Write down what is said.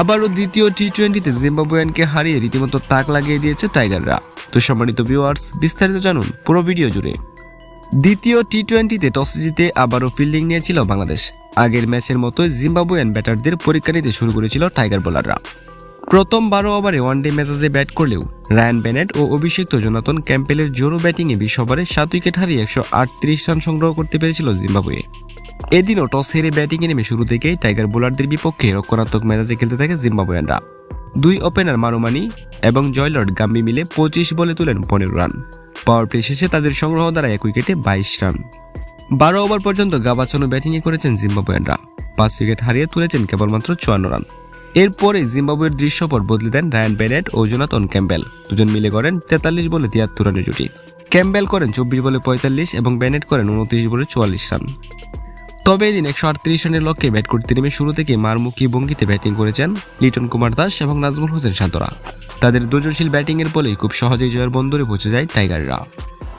আবারও দ্বিতীয় টি টোয়েন্টিতে জিম্বাবুয়ানকে হারিয়ে রীতিমতো তাক লাগিয়ে দিয়েছে টাইগাররা। তো সম্মানিত ভিউয়ার্স বিস্তারিত জানুন পুরো ভিডিও জুড়ে। দ্বিতীয় টি টোয়েন্টিতে টস জিতে আবারও ফিল্ডিং নিয়েছিল বাংলাদেশ। আগের ম্যাচের মতোই জিম্বাবুয়ান ব্যাটারদের পরীক্ষা নিতে শুরু করেছিল টাইগার বোলাররা। প্রথম বারো ওভারে ওয়ানডে ম্যাচে ব্যাট করলেও রায়ান বেনেট ও অভিষিক্ত জোনাতন ক্যাম্পেলের জোরো ব্যাটিংয়ে বিশ ওভারে সাত উইকেট হারিয়ে একশো আটত্রিশ রান সংগ্রহ করতে পেরেছিল জিম্বাবুয়ে। এদিনও টস হেরে ব্যাটিংয়ে নেমে শুরু থেকেই টাইগার বোলারদের বিপক্ষে রক্ষণাত্মক মেজাজে খেলতে থাকে জিম্বাবুয়ানরা। দুই ওপেনার মারুমানি এবং জয়লর্ড গাম্বি মিলে পঁচিশ বলে তুলেন পনেরো রান। পাওয়ার প্লে শেষে তাদের সংগ্রহ দ্বারা এক উইকেটে বাইশ রান। বারো ওভার পর্যন্ত গাবাচানো ব্যাটিংয়ে করেছেন জিম্বাবুয়ানরা। পাঁচ উইকেট হারিয়ে তুলেছেন কেবলমাত্র চুয়ান্ন রান। এরপরে জিম্বাবুয়ের দৃশ্যপট বদলে দেন রায়ান বেনেট ও জোনাতন ক্যাম্বেল দুজন মিলে করেন তেতাল্লিশ বলে তিয়াত্তর রানের জুটি। ক্যাম্বেল করেন চব্বিশ বলে পঁয়তাল্লিশ এবং বেনেট করেন উনত্রিশ বলে চুয়াল্লিশ রান। তবে এদিন একশো আটত্রিশ রানের লক্ষ্যে ব্যাট করতে নেমে শুরু থেকে মারমুখী ভঙ্গিতে ব্যাটিং করেছেন লিটন কুমার দাস এবং নাজমুল হোসেন সাঁতরা। তাদের দুজনশীল ব্যাটিংয়ের বলেই খুব সহজেই জয়ের বন্দরে পৌঁছে যায় টাইগাররা।